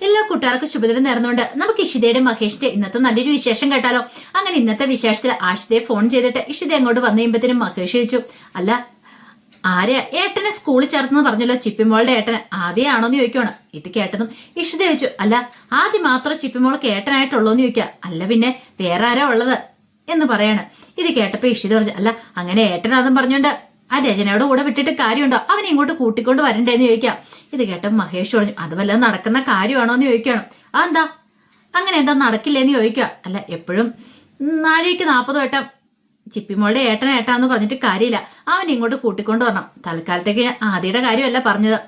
എല്ലാ കൂട്ടുകാർക്കും ശുഭദിനം നേർന്നുകൊണ്ട് നമുക്ക് ഇഷിതയുടെ മഹേഷിന്റെ ഇന്നത്തെ നല്ലൊരു വിശേഷം കേട്ടാലോ. അങ്ങനെ ഇന്നത്തെ വിശേഷത്തിൽ ആഷിതയെ ഫോൺ ചെയ്തിട്ട് ഇഷിത അങ്ങോട്ട് വന്നു കഴിയുമ്പത്തേനും മഹേഷ് ചോദിച്ചു അല്ല ആരെയാ ഏട്ടനെ സ്കൂളിൽ ചേർത്തെന്ന് പറഞ്ഞല്ലോ ചിപ്പിമോളുടെ ഏട്ടന്. ആദ്യമാണോന്ന് ചോദിക്കുവാണ്. ഇത് കേട്ടതും ഇഷിത ചോദിച്ചു അല്ല ആദ്യം മാത്രം ചിപ്പിമോൾക്ക് ഏട്ടനായിട്ടുള്ളോന്ന് ചോദിക്കുക. അല്ല പിന്നെ വേറെ ആരാ ഉള്ളത്? എന്ന് പറയാണ്. ഇത് കേട്ടപ്പോ ഇഷിത പറഞ്ഞു അല്ല അങ്ങനെ ഏട്ടനാന്നും പറഞ്ഞോണ്ട് ആ രചനയുടെ കൂടെ വിട്ടിട്ട് കാര്യമുണ്ടോ? അവനെ ഇങ്ങോട്ട് കൂട്ടിക്കൊണ്ട് വരണ്ടേന്ന് ചോദിക്കാം. ഇത് കേട്ട മഹേഷ് പറഞ്ഞു അത് വല്ലതും നടക്കുന്ന കാര്യമാണോ എന്ന് ചോദിക്കണം എന്താ? അങ്ങനെ എന്താ നടക്കില്ലേന്ന് ചോദിക്കുക. അല്ല എപ്പോഴും നാഴിക്ക് നാൽപ്പത് വട്ടം ചിപ്പിമോളുടെ ഏട്ടൻ ഏട്ടാന്ന് പറഞ്ഞിട്ട് കാര്യമില്ല. അവൻ ഇങ്ങോട്ട് കൂട്ടിക്കൊണ്ട് വരണം. തൽക്കാലത്തേക്ക് ആദിയുടെ കാര്യമല്ല പറഞ്ഞത്.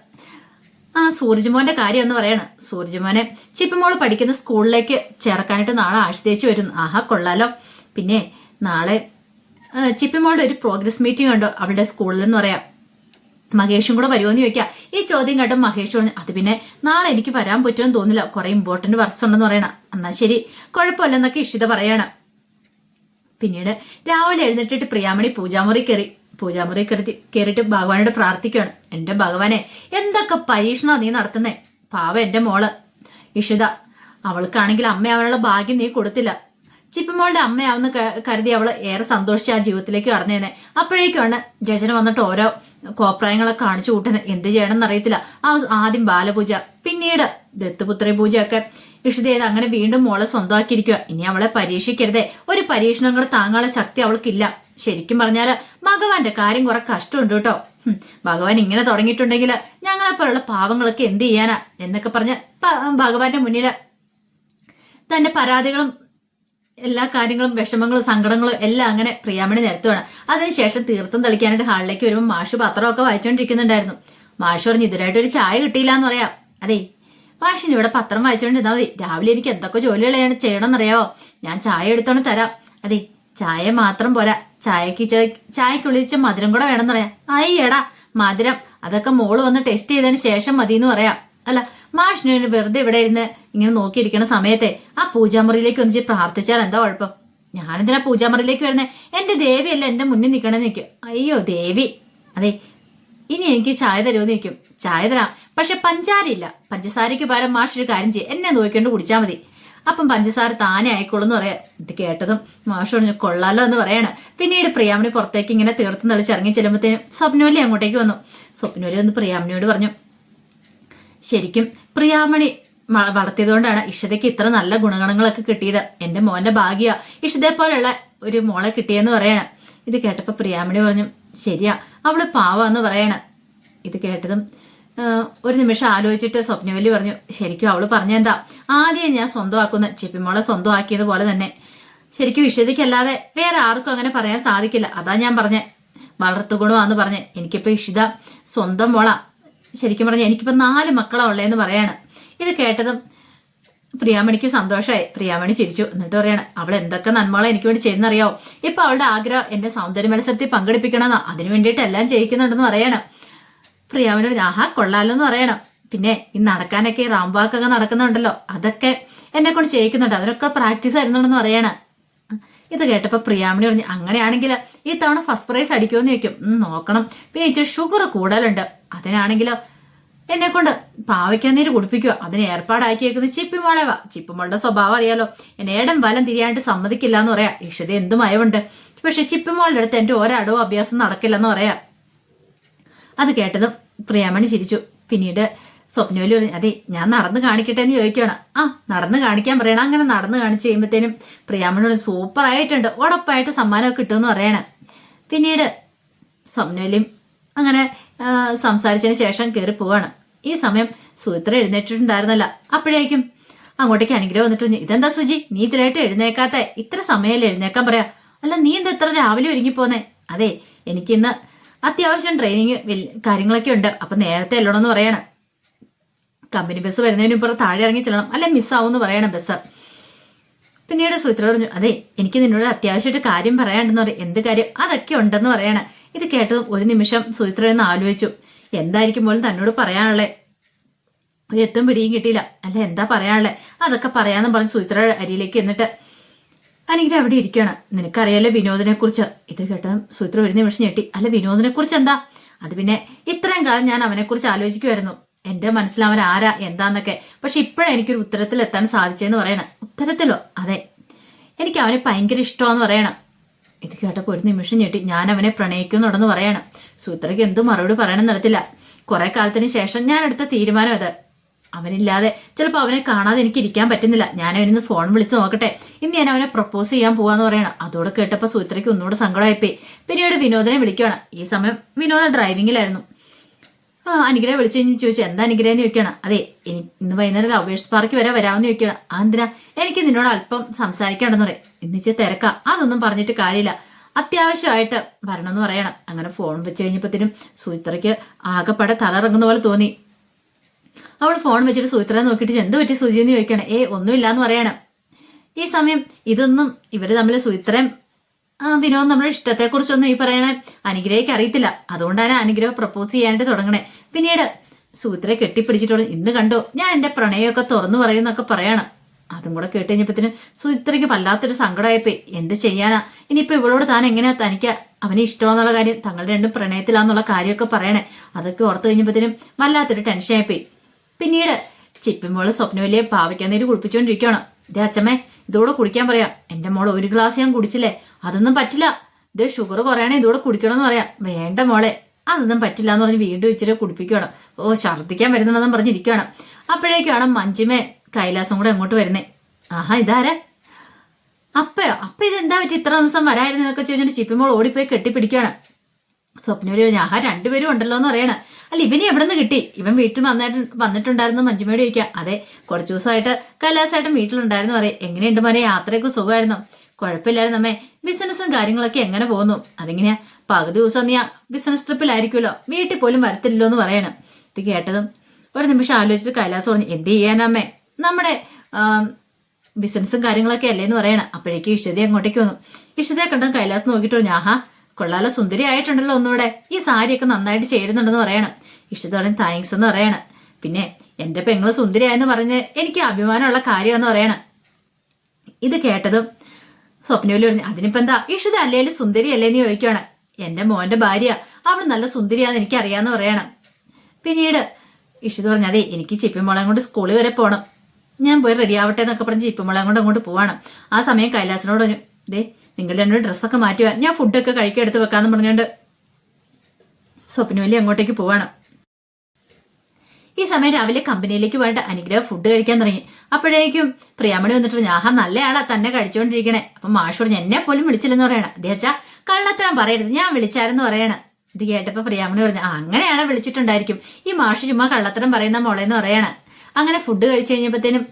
ആ സൂരജ്മോന്റെ കാര്യം എന്ന് പറയാണ്. സൂരജ്മോനെ ചിപ്പിമോൾ പഠിക്കുന്ന സ്കൂളിലേക്ക് ചേർക്കാനായിട്ട് നാളെ ആശ്രയിച്ചു വരുന്നു. ആഹാ കൊള്ളാലോ. പിന്നെ നാളെ ചിപ്പിമോളുടെ ഒരു പ്രോഗ്രസ് മീറ്റിംഗ് ഉണ്ട് അവളുടെ സ്കൂളിൽ എന്ന് പറയാം. മഹേഷും കൂടെ വരുമോന്ന് ചോദിക്കാം. ഈ ചോദ്യം കേട്ടോ മഹേഷ് പറഞ്ഞു അത് പിന്നെ നാളെ എനിക്ക് വരാൻ പറ്റുമെന്ന് തോന്നില്ല കുറെ ഇമ്പോർട്ടന്റ് വർക്ക്സ് ഉണ്ടെന്ന് പറയണം. എന്നാ ശരി. കുഴപ്പമില്ലെന്നൊക്കെ ഇഷിത പറയാണ്. പിന്നീട് രാവിലെ എഴുന്നേറ്റിട്ട് പ്രിയാമണി പൂജാമുറി കയറി. പൂജാമുറി കയറി കയറിയിട്ട് ഭഗവാനോട് പ്രാർത്ഥിക്കുകയാണ്. എന്റെ ഭഗവാനെ എന്തൊക്കെ പരീക്ഷണ നീ നടത്തുന്നേ? പാവ എന്റെ മോൾ. ഇഷിത അവൾക്കാണെങ്കിൽ അമ്മ അവനുള്ള ഭാഗ്യം നീ കൊടുത്തില്ല. ചിപ്പിമോളുടെ അമ്മയാവുന്ന കരുതി അവൾ ഏറെ സന്തോഷിച്ച് ആ ജീവിതത്തിലേക്ക് കടന്നേനെ. അപ്പോഴേക്കാണ് രചന വന്നിട്ട് ഓരോ കോപ്രായങ്ങളെ കാണിച്ചു കൂട്ടുന്നത് എന്ത് ചെയ്യണമെന്ന് അറിയത്തില്ല ആ ആദ്യം ബാലപൂജ പിന്നീട് ദത്തുപുത്രി ഒക്കെ ചെയ്ത് അങ്ങനെ വീണ്ടും മോളെ സ്വന്തമാക്കിയിരിക്കുക ഇനി അവളെ പരീക്ഷിക്കരുതേ. ഒരു പരീക്ഷണങ്ങൾ താങ്ങാനുള്ള ശക്തി അവൾക്കില്ല. ശരിക്കും പറഞ്ഞാൽ ഭഗവാന്റെ കാര്യം കുറെ കഷ്ടമുണ്ട് കേട്ടോ. ഭഗവാൻ ഇങ്ങനെ തുടങ്ങിയിട്ടുണ്ടെങ്കിൽ ഞങ്ങളെപ്പോലുള്ള പാവങ്ങളൊക്കെ എന്ത് ചെയ്യാനാ? എന്നൊക്കെ പറഞ്ഞ ഭഗവാന്റെ മുന്നിൽ തന്റെ പരാതികളും എല്ലാ കാര്യങ്ങളും വിഷമങ്ങളും സങ്കടങ്ങളും എല്ലാം അങ്ങനെ പ്രിയാമണി നിരത്തുവാണ്. അതിനുശേഷം തീർത്ഥം തളിക്കാനായിട്ട് ഹാളിലേക്ക് വരുമ്പോൾ മാഷു പത്രമൊക്കെ വായിച്ചുകൊണ്ടിരിക്കുന്നുണ്ടായിരുന്നു മാഷു പറഞ്ഞു ഇതുവരായിട്ട് ഒരു ചായ കിട്ടിയില്ല എന്ന് പറയാം. അതെ. മാഷിന് ഇവിടെ പത്രം വായിച്ചുകൊണ്ടിരുന്നാൽ മതി. രാവിലെ എനിക്ക് എന്തൊക്കെ ജോലികളാണ് ചെയ്യണമെന്നറിയാവോ? ഞാൻ ചായ എടുത്തോണ്ട് തരാം. അതെ. ചായ മാത്രം പോരാ. ചായക്ക് ചായ ചായക്കുള്ളിൽ ഇച്ചിരി മധുരം കൂടെ വേണമെന്ന് പറയാം. അയ്യടാ മധുരം. അതൊക്കെ മോൾ വന്ന് ടെസ്റ്റ് ചെയ്തതിന് ശേഷം മതി എന്ന് പറയാം. അല്ല മാഷിന് വെറുതെ ഇവിടെ ഇരുന്ന് ഇങ്ങനെ നോക്കിയിരിക്കുന്ന സമയത്തെ ആ പൂജാമുറിയിലേക്ക് ഒന്ന് പ്രാർത്ഥിച്ചാൽ എന്താ കുഴപ്പം? ഞാനെന്തിനാ പൂജാമുറിയിലേക്ക് വരുന്നത് എന്റെ ദേവിയല്ല എന്റെ മുന്നിൽ നിൽക്കണമെന്ന് നിൽക്കും അയ്യോ ദേവി. അതെ ഇനി എനിക്ക് ചായ തരുമെന്ന് നിൽക്കും ചായ തരാം. പക്ഷെ പഞ്ചാരയില്ല പഞ്ചസാരയ്ക്ക് പകരം മാഷ് ഒരു കാര്യം ചെയ്യും. എന്നെ നോക്കിക്കൊണ്ട് കുടിച്ചാൽ മതി. അപ്പം പഞ്ചസാര താനെ ആയിക്കോളും എന്ന് പറയാം. ഇത് കേട്ടതും മാഷ് പറഞ്ഞു കൊള്ളാലോ എന്ന് പറയാണ്. പിന്നീട് പ്രിയാമണി പുറത്തേക്ക് ഇങ്ങനെ തീർത്തും തളിച്ച് ചെല്ലുമ്പോഴത്തേനും സ്വപ്നോലി അങ്ങോട്ടേക്ക് വന്നു. സ്വപ്നോലി ഒന്ന് പ്രിയാമണിയോട് പറഞ്ഞു ശരിക്കും പ്രിയാമണി വളർത്തിയത് വളർത്തിയതുകൊണ്ടാണ് ഇഷിതയ്ക്ക് ഇത്ര നല്ല ഗുണഗണങ്ങളൊക്കെ കിട്ടിയത്. എന്റെ മോന്റെ ഭാഗ്യ. ഇഷിതയെ പോലെയുള്ള ഒരു മോളെ കിട്ടിയെന്ന് പറയണം. ഇത് കേട്ടപ്പോൾ പ്രിയാമണി പറഞ്ഞു ശരിയാ അവൾ പാവാന്ന് പറയണം. ഇത് കേട്ടതും ഒരു നിമിഷം ആലോചിച്ചിട്ട് സ്വപ്നവല്ലി പറഞ്ഞു ശരിക്കും അവൾ പറഞ്ഞെന്താ? ആദ്യം ഞാൻ സ്വന്തമാക്കുന്ന. ചിപ്പിമോളെ സ്വന്തമാക്കിയതുപോലെ തന്നെ. ശരിക്കും ഇഷിതയ്ക്കല്ലാതെ വേറെ ആർക്കും അങ്ങനെ പറയാൻ സാധിക്കില്ല. അതാ ഞാൻ പറഞ്ഞേ. വളർത്തുകൊണ്ടുവാന്ന് പറഞ്ഞേ. എനിക്കിപ്പോ ഇഷിത സ്വന്തം മോളാ. ശരിക്കും പറഞ്ഞാൽ എനിക്കിപ്പോ നാല് മക്കളാ ഉള്ളതെന്ന് പറയാണ്. ഇത് കേട്ടതും പ്രിയാമണിക്ക് സന്തോഷമായി പ്രിയാമണി ചിരിച്ചു. എന്നിട്ട് പറയാണ് അവൾ എന്തൊക്കെ നന്മകളെ എനിക്ക് വേണ്ടി ചെയ്യുന്നറിയാവോ ഇപ്പൊ അവളുടെ ആഗ്രഹം എന്റെ സൗന്ദര്യ മത്സരത്തിൽ പങ്കെടുപ്പിക്കണമെന്ന്. അതിനു വേണ്ടിയിട്ട് എല്ലാം ചെയ്യിക്കുന്നുണ്ടെന്ന് പറയണം. പ്രിയാമണി ആഹാ കൊള്ളാലോ എന്ന് പറയണം. പിന്നെ ഈ നടക്കാനൊക്കെ റാംബാക്കൊക്കെ നടക്കുന്നുണ്ടല്ലോ. അതൊക്കെ എന്നെ കൊണ്ട് ചെയ്യിക്കുന്നുണ്ട്. അതിനൊക്കെ പ്രാക്ടീസ് ആയിരുന്നുണ്ടെന്ന് പറയണം. ഇത് കേട്ടപ്പോ പ്രിയാമണി പറഞ്ഞു അങ്ങനെയാണെങ്കിൽ ഈ തവണ ഫസ്റ്റ് പ്രൈസ് അടിക്കുമെന്ന് ചോദിക്കും. നോക്കണം. പിന്നെ ഇച്ചിരി ഷുഗർ കൂടുതലുണ്ട്. അതിനാണെങ്കിലോ എന്നെ കൊണ്ട് പാവയ്ക്കാൻ നീര് കുടിപ്പിക്കുക അതിന് ഏർപ്പാടാക്കിയേക്കുന്നത് ചിപ്പിമോളേവ ചിപ്പിമോളുടെ സ്വഭാവം അറിയാലോ. എന്നെ ഏടം വലം തിരിയാണ്ട് സമ്മതിക്കില്ല എന്ന് പറയാം. ഇഷത എന്ത് മയമുണ്ട് പക്ഷെ ചിപ്പിമോളുടെ അടുത്ത് എന്റെ ഒരടവും അഭ്യാസം നടക്കില്ലെന്ന് പറയാ. അത് കേട്ടതും പ്രിയാമണി ചിരിച്ചു. പിന്നീട് സ്വപ്നവലി പറഞ്ഞു അതെ ഞാൻ നടന്ന് കാണിക്കട്ടെ എന്ന് ചോദിക്കുകയാണ് ആ നടന്ന് കാണിക്കാൻ പറയണം. അങ്ങനെ നടന്ന് കാണിച്ചു കഴിയുമ്പോഴത്തേനും പ്രിയാമണി സൂപ്പർ ആയിട്ടുണ്ട്. ഉറപ്പായിട്ട് സമ്മാനമൊക്കെ കിട്ടുമെന്ന് പറയണേ. പിന്നീട് സ്വപ്നവലിയും അങ്ങനെ സംസാരിച്ചതിന് ശേഷം കയറി പോവാണ്. ഈ സമയം സുചിത്ര എഴുന്നേറ്റിട്ടുണ്ടായിരുന്നല്ല. അപ്പോഴേക്കും അങ്ങോട്ടേക്ക് അനുഗ്രഹം വന്നിട്ട് ഇതെന്താ സുജി നീ ഇത്രയായിട്ട് എഴുന്നേക്കാത്ത? ഇത്ര സമയമല്ലേ എഴുന്നേക്കാൻ പറയാ? അല്ല നീ എന്താ ഇത്ര രാവിലെ ഒരുങ്ങി പോന്നേ? അതെ എനിക്കിന്ന് അത്യാവശ്യം ട്രെയിനിങ് കാര്യങ്ങളൊക്കെ ഉണ്ട്. അപ്പൊ നേരത്തെ അല്ലണമെന്ന് പറയണം. കമ്പനി ബസ് വരുന്നതിന് ഇപ്പുറം താഴെ ഇറങ്ങി ചെല്ലണം. അല്ലെ മിസ്സാവും പറയണം ബസ്. പിന്നീട് സുചിത്ര പറഞ്ഞു അതെ എനിക്ക് നിന്നോട് അത്യാവശ്യമായിട്ട് കാര്യം പറയാണ്ടെന്ന് പറയും എന്ത് കാര്യം? അതൊക്കെ ഉണ്ടെന്ന് പറയണ. ഇത് കേട്ടതും ഒരു നിമിഷം സുചിത്ര എന്ന് ആലോചിച്ചു. എന്തായിരിക്കും പോലും തന്നോട് പറയാനുള്ളേ? ഒരു എത്തും പിടിയും കിട്ടിയില്ല. അല്ല എന്താ പറയാനുള്ളേ? അതൊക്കെ പറയാന്ന് പറഞ്ഞ് സുചിത്ര അരിയിലേക്ക് എന്നിട്ട് അനിങ്ങനെ അവിടെ ഇരിക്കുകയാണ്. നിനക്കറിയാലോ വിനോദിനെ കുറിച്ച് ഇത് കേട്ടതും സുചിത്ര ഒരു നിമിഷം ഞെട്ടി. അല്ല വിനോദിനെ കുറിച്ച് എന്താ? അത് പിന്നെ ഇത്രയും കാലം ഞാൻ അവനെ കുറിച്ച് ആലോചിക്കുമായിരുന്നു എന്റെ മനസ്സിൽ അവൻ ആരാ എന്താന്നൊക്കെ. പക്ഷെ ഇപ്പോഴാണ് എനിക്കൊരു ഉത്തരത്തിൽ എത്താൻ സാധിച്ചതെന്ന് പറയണം. ഉത്തരത്തിലോ? അതെ. എനിക്ക് അവനെ ഭയങ്കര ഇഷ്ടമാന്ന് പറയണം. ഇത് കേട്ടപ്പോൾ ഒരു നിമിഷം ഞെട്ടി. ഞാൻ അവനെ പ്രണയിക്കുന്നുണ്ടെന്ന് പറയണം. സൂത്രയ്ക്ക് എന്തും മറുപടി പറയണം നടത്തില്ല കുറെ കാലത്തിന് ശേഷം ഞാൻ എടുത്ത തീരുമാനം അത്. അവനില്ലാതെ ചിലപ്പോൾ അവനെ കാണാതെ എനിക്ക് ഇരിക്കാൻ പറ്റുന്നില്ല. ഞാൻ അവനിന്ന് ഫോൺ വിളിച്ച് നോക്കട്ടെ. ഇന്ന് ഞാൻ അവനെ പ്രപ്പോസ് ചെയ്യാൻ പോവാന്ന് പറയണം. അതോടെ കേട്ടപ്പോൾ സൂത്രയ്ക്ക് ഒന്നുകൂടെ സങ്കടമായിപ്പോയി. പിന്നീട് വിനോദനെ വിളിക്കുകയാണ് ഈ സമയം വിനോദ ഡ്രൈവിങ്ങിലായിരുന്നു അനുഗ്രഹം വിളിച്ചു കഴിഞ്ഞ് ചോദിച്ചു എന്താ അനുഗ്രഹം എന്ന് ചോദിക്കണം അതെ എനിക്ക് ഇന്ന് വൈകുന്നേരം ലവേഴ്സ് പാർക്ക് വരെ വരാമെന്ന് ചോദിക്കണം അതെന്തിനാ എനിക്ക് നിന്നോട് അല്പം സംസാരിക്കണ്ടെന്ന് പറയും. എന്നിച്ച് തിരക്കാം അതൊന്നും പറഞ്ഞിട്ട് കാര്യമില്ല. അത്യാവശ്യമായിട്ട് വരണം എന്ന് പറയണം. അങ്ങനെ ഫോൺ വെച്ച് കഴിഞ്ഞപ്പോഴത്തേനും സുചിത്രയ്ക്ക് ആകെപ്പാടെ തലറങ്ങുന്ന പോലെ തോന്നി. അവൾ ഫോൺ വെച്ചിട്ട് സുചിത്രയെ നോക്കിയിട്ട് എന്ത് പറ്റി സുചി എന്ന് ചോദിക്കണം ഏ ഒന്നുമില്ല എന്ന് പറയണം. ഈ സമയം ഇതൊന്നും ഇവർ തമ്മിൽ സുചിത്രയും വിനോദ് നമ്മുടെ ഇഷ്ടത്തെക്കുറിച്ചൊന്നും ഈ പറയണേ അനുഗ്രഹയ്ക്ക് അറിയത്തില്ല. അതുകൊണ്ടാണ് അനുഗ്രഹം പ്രപ്പോസ് ചെയ്യാനായിട്ട് തുടങ്ങണേ. പിന്നീട് സൂത്രയെ കെട്ടിപ്പിടിച്ചിട്ടുള്ള ഇന്ന് കണ്ടോ? ഞാൻ എന്റെ പ്രണയമൊക്കെ തുറന്നു പറയുന്നൊക്കെ പറയണം. അതും കൂടെ കേട്ട് കഴിഞ്ഞപ്പത്തിന് സുചിത്രയ്ക്ക് വല്ലാത്തൊരു സങ്കടമായിപ്പോയി. എന്ത് ചെയ്യാനാ? ഇനിയിപ്പോ ഇവളോട് താൻ എങ്ങനെയാ തനിക്ക് അവനെ ഇഷ്ടമാന്നുള്ള കാര്യം തങ്ങളുടെ രണ്ടും പ്രണയത്തിലാന്നുള്ള കാര്യമൊക്കെ പറയണേ. അതൊക്കെ ഓർത്തു കഴിഞ്ഞപ്പത്തിനും വല്ലാത്തൊരു ടെൻഷൻ ടെൻഷനായിപ്പോയി. പിന്നീട് ചിപ്പിമോൾ സ്വപ്നവലിയെ പാവയ്ക്കാൻ കുളിപ്പിച്ചുകൊണ്ടിരിക്കുകയാണ് ഇതേ അച്ഛമ്മേ ഇതോടെ കുടിക്കാൻ പറയാം. എന്റെ മോൾ ഒരു ഗ്ലാസ് ഞാൻ കുടിച്ചില്ലേ? അതൊന്നും പറ്റില്ല. ഇത് ഷുഗർ കുറയണേ കുടിക്കണം എന്ന് പറയാം. വേണ്ട മോളെ അതൊന്നും പറ്റില്ല എന്ന് പറഞ്ഞ് വീണ്ടും ഇച്ചിരി കുടിപ്പിക്കുകയാണ് ഓ ഛർദ്ദിക്കാൻ വരുന്നുണ്ടെന്നും പറഞ്ഞിരിക്കുകയാണ് അപ്പോഴേക്കാണ് മഞ്ജുമേ കൈലാസം കൂടെ അങ്ങോട്ട് വരുന്നേ. ആഹാ ഇതാരാ? അപ്പയോ? അപ്പ ഇതെന്താ പറ്റി? ഇത്ര ദിവസം വരായിരുന്നു എന്നൊക്കെ ചോദിച്ചിട്ട് ചിപ്പിമോൾ ഓടിപ്പോയി കെട്ടിപ്പിടിക്കുകയാണ് സ്വപ്നയോട് പറഞ്ഞു ആഹാ രണ്ടുപേരും ഉണ്ടല്ലോ എന്ന് പറയണ. അല്ല ഇവനെ എവിടെ നിന്ന് കിട്ടി? ഇവൻ വീട്ടിൽ വന്നായിട്ട് വന്നിട്ടുണ്ടായിരുന്നു മഞ്ജുമയോട് ചോദിക്കാം അതെ കുറച്ച് ദിവസമായിട്ട് കൈലാസമായിട്ടും വീട്ടിലുണ്ടായിരുന്നു പറയും. എങ്ങനെയുണ്ട് മോനെ? യാത്രയൊക്കെ സുഖമായിരുന്നു? കുഴപ്പമില്ലായിരുന്നു അമ്മേ ബിസിനസ്സും കാര്യങ്ങളൊക്കെ എങ്ങനെ പോകുന്നു? അതിങ്ങനെയാ. പകുതി ദിവസം നീ ബിസിനസ് ട്രിപ്പിലായിരിക്കുമല്ലോ വീട്ടിൽ പോലും വരത്തില്ലല്ലോ എന്ന് പറയണം. ഇത് കേട്ടതും ഒരു നിമിഷം ആലോചിച്ചിട്ട് കൈലാസം പറഞ്ഞു എന്ത് ചെയ്യാനമ്മേ നമ്മുടെ ബിസിനസ്സും കാര്യങ്ങളൊക്കെ അല്ലേ എന്ന് പറയണം. അപ്പോഴേക്കും ഇഷ്ടതി അങ്ങോട്ടേക്ക് വന്നു. ഇഷ്ടതയെ കണ്ടും കൈലാസ് നോക്കിയിട്ട് പറഞ്ഞു ആഹാ കൊള്ളാല സുന്ദരി ആയിട്ടുണ്ടല്ലോ ഒന്നുകൂടെ ഈ സാരിയൊക്കെ നന്നായിട്ട് ചേരുന്നുണ്ടെന്ന് പറയണം. ഇഷ്ടത്തോടെ താങ്ക്സ് എന്ന് പറയണം. പിന്നെ എന്റെ പെങ്ങൾ സുന്ദരിയായെന്ന് പറഞ്ഞ് എനിക്ക് അഭിമാനമുള്ള കാര്യമെന്ന് പറയണം. ഇത് കേട്ടതും സ്വപ്നവലി പറഞ്ഞു അതിനിപ്പോ എന്താ? ഇഷിത അല്ലേലും സുന്ദരി അല്ലേന്ന് ചോദിക്കുകയാണ് എന്റെ മോന്റെ ഭാര്യ. അവൾ നല്ല സുന്ദരിയാന്ന് എനിക്ക് അറിയാന്ന് പറയണം. പിന്നീട് ഇഷിത പറഞ്ഞു അതെ എനിക്ക് ചിപ്പിമോളം കൊണ്ട് സ്കൂളിൽ വരെ പോകണം ഞാൻ പോയി റെഡി ആവട്ടെ എന്നൊക്കെ പറഞ്ഞ് ചിപ്പിമോളം കൊണ്ട് അങ്ങോട്ട് പോവാണ്. ആ സമയം കൈലാസിനോട് പറഞ്ഞു ദേ നിങ്ങൾ രണ്ടും ഡ്രസ്സൊക്കെ മാറ്റി വാ ഞാൻ ഫുഡൊക്കെ കഴിക്കാൻ എടുത്ത് വെക്കാന്ന് പറഞ്ഞുകൊണ്ട് സ്വപ്നവലി അങ്ങോട്ടേക്ക് പോവാണ്. സമയം രാവിലെ കമ്പനിയിലേക്ക് വേണ്ട അനുഗ്രഹം ഫുഡ് കഴിക്കാൻ തുടങ്ങി. അപ്പോഴേക്കും പ്രിയാമണി വന്നിട്ട് ഞാൻ നല്ലയാളാ തന്നെ കഴിച്ചുകൊണ്ടിരിക്കണേ അപ്പൊ മാഷ് പറഞ്ഞു എന്നെ പോലും വിളിച്ചില്ലെന്ന് പറയണ. അദ്ദേഹച്ചാ കള്ളത്തരം പറയരുത് ഞാൻ വിളിച്ചായിരുന്നു പറയണ. ഇത് കേട്ടപ്പോ പ്രിയാമണി പറഞ്ഞു അങ്ങനെയാണ് വിളിച്ചിട്ടുണ്ടായിരിക്കും. ഈ മാഷ് ചുമ്മാ കള്ളത്തരം പറയുന്ന മോളെന്ന് പറയണ. അങ്ങനെ ഫുഡ് കഴിച്ചു കഴിഞ്ഞപ്പോഴത്തേനും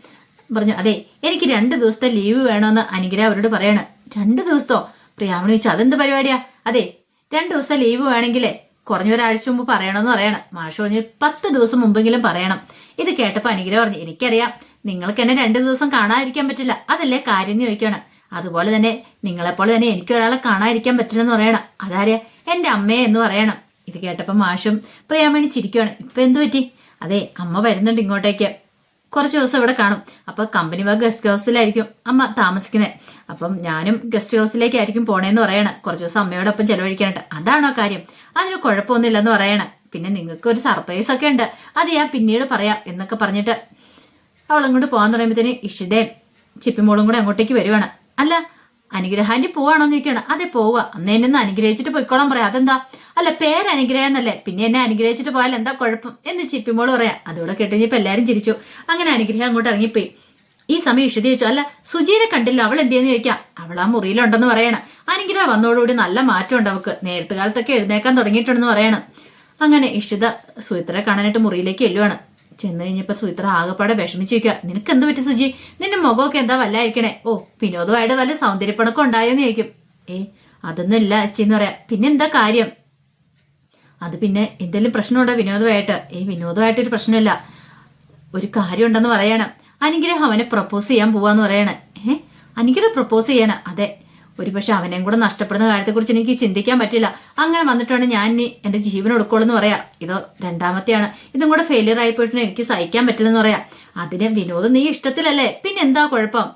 പറഞ്ഞു അതെ എനിക്ക് രണ്ട് ദിവസത്തെ ലീവ് വേണമെന്ന് അനുഗ്രഹ അവരോട് പറയണ. രണ്ട് ദിവസത്തോ? പ്രിയാമണി ചോദിച്ചു അതെന്ത് പരിപാടിയാ? അതെ രണ്ട് ദിവസത്തെ ലീവ് വേണമെങ്കിലേ കുറഞ്ഞ ഒരാഴ്ച മുമ്പ് പറയണമെന്ന് പറയണം. മാഷ് പറഞ്ഞു പത്ത് ദിവസം മുമ്പെങ്കിലും പറയണം. ഇത് കേട്ടപ്പോൾ അനുഗ്രഹം പറഞ്ഞു എനിക്കറിയാം. നിങ്ങൾക്ക് എന്നെ രണ്ട് ദിവസം കാണാതിരിക്കാൻ പറ്റില്ല. അതല്ലേ കാര്യം എന്ന് ചോദിക്കണം. അതുപോലെ തന്നെ നിങ്ങളെപ്പോലെ തന്നെ എനിക്ക് ഒരാളെ കാണാതിരിക്കാൻ പറ്റില്ലെന്ന് പറയണം. അതാരെയാ എന്റെ അമ്മയെ എന്ന് പറയണം. ഇത് കേട്ടപ്പോൾ മാഷും പ്രിയാമണി ചിരിക്കുകയാണ് ഇപ്പൊ എന്തു പറ്റി? അതെ അമ്മ വരുന്നുണ്ട് ഇങ്ങോട്ടേക്ക്. കുറച്ച് ദിവസം ഇവിടെ കാണും. അപ്പൊ കമ്പനി വക ഗസ്റ്റ് ഹൗസിലായിരിക്കും അമ്മ താമസിക്കുന്നത് അപ്പം ഞാനും ഗസ്റ്റ് ഹൗസിലേക്കായിരിക്കും പോണേന്ന് പറയണം. കുറച്ച് ദിവസം അമ്മയോടൊപ്പം ചെലവഴിക്കാനായിട്ട്. അതാണോ കാര്യം? അതിന് കുഴപ്പമൊന്നുമില്ലെന്ന് പറയണം. പിന്നെ നിങ്ങൾക്ക് ഒരു സർപ്രൈസ് ഒക്കെ ഉണ്ട്. അത് ഞാൻ പിന്നീട് പറയാം എന്നൊക്കെ പറഞ്ഞിട്ട് അവൾ അങ്ങോട്ട് പോകാൻ തുടങ്ങിയപ്പോഴത്തേന് ഇഷിതയും ചിപ്പിമോളും കൂടെ അങ്ങോട്ടേക്ക് വരുവാണ്. അല്ല അനുഗ്രഹാന്റി പോവാണോ എന്ന് ചോദിക്കണം അതെ പോവുക അന്ന് എന്നെ ഒന്ന് അനുഗ്രഹിച്ചിട്ട് പോയിക്കോളാൻ പറയാം. അതെന്താ? അല്ല പേര് അനുഗ്രഹം എന്നല്ലേ പിന്നെ എന്നെ അനുഗ്രഹിച്ചിട്ട് പോയാൽ എന്താ കുഴപ്പം? എന്ന് ചിപ്പിമോൾ പറയാം. അതോടെ കേട്ടുകഴിഞ്ഞപ്പോ എല്ലാരും ചിരിച്ചു. അങ്ങനെ അനുഗ്രഹം അങ്ങോട്ട് ഇറങ്ങിപ്പോയി. ഈ സമയം ഇഷിത ചോദിച്ചു അല്ല സുജീനെ കണ്ടില്ല. അവൾ എന്തെന്ന് ചോദിക്കാം. അവൾ ആ മുറിയിലുണ്ടെന്ന് പറയണം. അനുഗ്രഹം വന്നതോടുകൂടി നല്ല മാറ്റമുണ്ട് അവൾക്ക്. നേരത്തെ കാലത്തൊക്കെ എഴുന്നേക്കാൻ തുടങ്ങിയിട്ടുണ്ടെന്ന് പറയണം. അങ്ങനെ ഇഷിത സുഹിത്രയെ കാണാനായിട്ട് മുറിയിലേക്ക് ചെല്ലുവാണ്. ചെന്ന് കഴിഞ്ഞപ്പോ സുചിത്ര ആകെപ്പാടെ വിഷമിച്ചിരിക്കുക നിനക്ക് എന്ത് പറ്റി സുജി നിന്റെ മുഖമൊക്കെ എന്താ വല്ലായിരിക്കണേ? ഓ വിനോദമായിട്ട് വല്ല സൗന്ദര്യപ്പണക്കം ഉണ്ടായോന്ന് ചോദിക്കും. ഏ അതൊന്നും ഇല്ല അച്ഛന്ന് പറയാം. പിന്നെ എന്താ കാര്യം? അത് പിന്നെ എന്തെങ്കിലും പ്രശ്നമുണ്ടോ വിനോദമായിട്ട് ഏ വിനോദമായിട്ടൊരു പ്രശ്നമില്ല. ഒരു കാര്യം ഉണ്ടെന്ന് പറയണം. അനുഗ്രഹം അവനെ പ്രപ്പോസ് ചെയ്യാൻ പോവാന്ന് പറയണേ. ഏഹ് അനുഗ്രഹം പ്രപ്പോസ് ചെയ്യാനാ? അതെ. ഒരുപക്ഷെ അവനെയും കൂടെ നഷ്ടപ്പെടുന്ന കാര്യത്തെക്കുറിച്ച് എനിക്ക് ചിന്തിക്കാൻ പറ്റില്ല. അങ്ങനെ വന്നിട്ടാണ് ഞാൻ ഇനി എന്റെ ജീവൻ എന്ന് പറയാം. ഇത് രണ്ടാമത്തെയാണ്. ഇതും കൂടെ ഫെയിലിയർ ആയി പോയിട്ട് എനിക്ക് സഹിക്കാൻ പറ്റില്ലെന്ന് പറയാം. അതിന് വിനോദം നീ ഇഷ്ടത്തിലല്ലേ? പിന്നെ എന്താ കുഴപ്പം?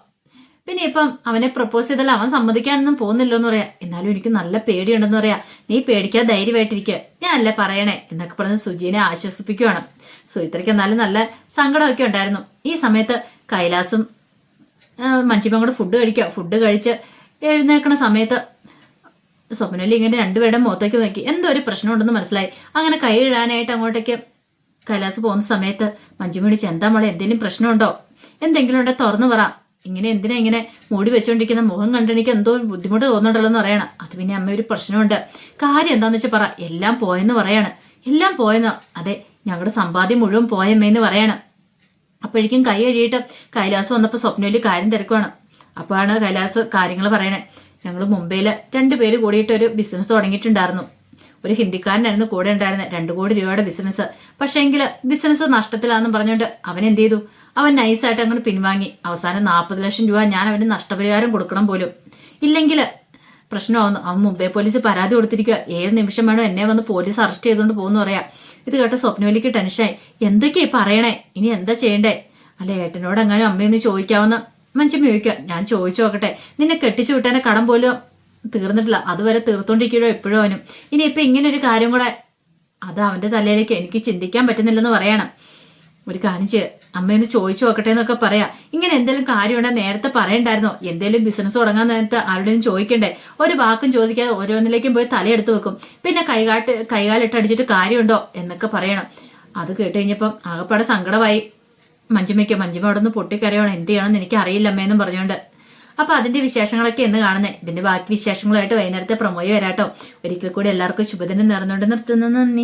പിന്നെ ഇപ്പം അവനെ പ്രപ്പോസ് ചെയ്താൽ അവൻ സമ്മതിക്കാനൊന്നും പോകുന്നില്ലോ എന്ന് പറയാം. എന്നാലും എനിക്ക് നല്ല പേടിയുണ്ടെന്ന് പറയാം. നീ പേടിക്കാതെ ധൈര്യമായിട്ടിരിക്കുക ഞാനല്ലേ പറയണേ? എന്നൊക്കെ പറഞ്ഞ് സുജീനെ ആശ്വസിപ്പിക്കുവാണ്. സുചിത്രയ്ക്ക് എന്നാലും നല്ല സങ്കടമൊക്കെ ഉണ്ടായിരുന്നു. ഈ സമയത്ത് കൈലാസും മഞ്ചിപ്പം കൂടെ ഫുഡ് കഴിക്കുക ഫുഡ് കഴിച്ച് എഴുന്നേക്കണ സമയത്ത് സ്വപ്നലി ഇങ്ങനെ രണ്ടുപേരുടെ മുഖത്തേക്ക് നോക്കി. എന്തോ ഒരു പ്രശ്നമുണ്ടെന്ന് മനസ്സിലായി. അങ്ങനെ കൈ ഇഴാനായിട്ട് അങ്ങോട്ടേക്ക് കൈലാസ് പോകുന്ന സമയത്ത് മഞ്ജു മേടിച്ച് എന്താ മോളെ എന്തെങ്കിലും പ്രശ്നമുണ്ടോ? എന്തെങ്കിലും ഉണ്ടെ തുറന്നു പറ. ഇങ്ങനെ എന്തിനാ ഇങ്ങനെ മൂടി വെച്ചുകൊണ്ടിരിക്കുന്ന മുഖം കണ്ടെനിക്ക് എന്തോ ബുദ്ധിമുട്ട് തോന്നുന്നുണ്ടല്ലോ എന്ന് പറയണം. അത് പിന്നെ അമ്മ ഒരു പ്രശ്നമുണ്ട്. കാര്യം എന്താന്ന് വെച്ചാൽ പറ. എല്ലാം പോയെന്ന് പറയാണ്. എല്ലാം പോയെന്ന്. അതെ ഞങ്ങളുടെ സമ്പാദ്യം മുഴുവൻ പോയമ്മേന്ന് പറയണം. അപ്പോഴേക്കും കൈ കഴിയിട്ട് കൈലാസം വന്നപ്പോൾ സ്വപ്നയിൽ കാര്യം തിരക്കുവാണ്. അപ്പോഴാണ് കൈലാസ് കാര്യങ്ങൾ പറയണേ. ഞങ്ങൾ മുംബൈയിൽ രണ്ടുപേര് കൂടിയിട്ട് ഒരു ബിസിനസ് തുടങ്ങിയിട്ടുണ്ടായിരുന്നു. ഒരു ഹിന്ദിക്കാരനായിരുന്നു കൂടെ ഉണ്ടായിരുന്നത് രണ്ടു കോടി രൂപയുടെ ബിസിനസ് പക്ഷേങ്കിൽ ബിസിനസ് നഷ്ടത്തിലാണെന്ന് പറഞ്ഞുകൊണ്ട് അവൻ എന്ത് ചെയ്തു? അവൻ നൈസായിട്ട് അങ്ങോട്ട് പിൻവാങ്ങി. അവസാനം നാൽപ്പത് ലക്ഷം രൂപ ഞാൻ അവന് നഷ്ടപരിഹാരം കൊടുക്കണം പോലും. ഇല്ലെങ്കിൽ പ്രശ്നമാവുന്നു. അവൻ മുംബൈ പോലീസ് പരാതി കൊടുത്തിരിക്കുക ഏത് നിമിഷം വേണോ എന്നെ വന്ന് പോലീസ് അറസ്റ്റ് ചെയ്തുകൊണ്ട് പോകുന്നു പറയാം. ഇത് കേട്ട സ്വപ്നവലിക്ക് ടെൻഷനായി എന്തൊക്കെയായി പറയണേ? ഇനി എന്താ ചെയ്യണ്ടേ? അല്ല ഏട്ടനോട് എങ്ങാനും അമ്മയൊന്ന് ചോദിക്കാവുന്ന മനുഷ്യമ്മ ചോദിക്കുക ഞാൻ ചോദിച്ചു നോക്കട്ടെ നിന്നെ കെട്ടിച്ചു വിട്ടാൻ കടം പോലും തീർന്നിട്ടില്ല. അതുവരെ തീർത്തോണ്ടിരിക്കുകയോ എപ്പോഴും അവനും. ഇനി ഇപ്പൊ ഇങ്ങനെ ഒരു കാര്യം കൂടെ അത് അവന്റെ തലയിലേക്ക് എനിക്ക് ചിന്തിക്കാൻ പറ്റുന്നില്ലെന്ന് പറയണം. ഒരു കാര്യം ചെയ്യ അമ്മയൊന്ന് ചോദിച്ചു നോക്കട്ടെ എന്നൊക്കെ പറയാ. ഇങ്ങനെ എന്തെങ്കിലും കാര്യമുണ്ടെങ്കിൽ നേരത്തെ പറയണ്ടായിരുന്നോ? എന്തെങ്കിലും ബിസിനസ് തുടങ്ങാൻ നേരത്തെ ആരുടെയും ചോദിക്കണ്ടേ? ഒരു വാക്കും ചോദിക്കാതെ ഓരോന്നിലേക്കും പോയി തലയെടുത്ത് വെക്കും. പിന്നെ കൈകാട്ട് കൈകാലിട്ട് അടിച്ചിട്ട് കാര്യമുണ്ടോ എന്നൊക്കെ പറയണം. അത് കേട്ട് കഴിഞ്ഞപ്പം ആകപ്പാടെ സങ്കടമായി. മഞ്ജുമയ്ക്ക് മഞ്ജുമ അവിടെ നിന്ന് പൊട്ടിക്കരയണം എന്ത് ചെയ്യണമെന്ന് എനിക്ക് അറിയില്ല അമ്മയെന്നും പറഞ്ഞുകൊണ്ട്. അപ്പൊ അതിന്റെ വിശേഷങ്ങളൊക്കെ എന്ന് കാണുന്നത് ഇതിന്റെ ബാക്കി വിശേഷങ്ങളായിട്ട് വൈകുന്നേരത്തെ പ്രൊമോയി വരാട്ടോ. ഒരിക്കൽ കൂടി എല്ലാവർക്കും ശുഭദിനം നേർന്നുകൊണ്ട് നിർത്തുന്നു. നന്ദി.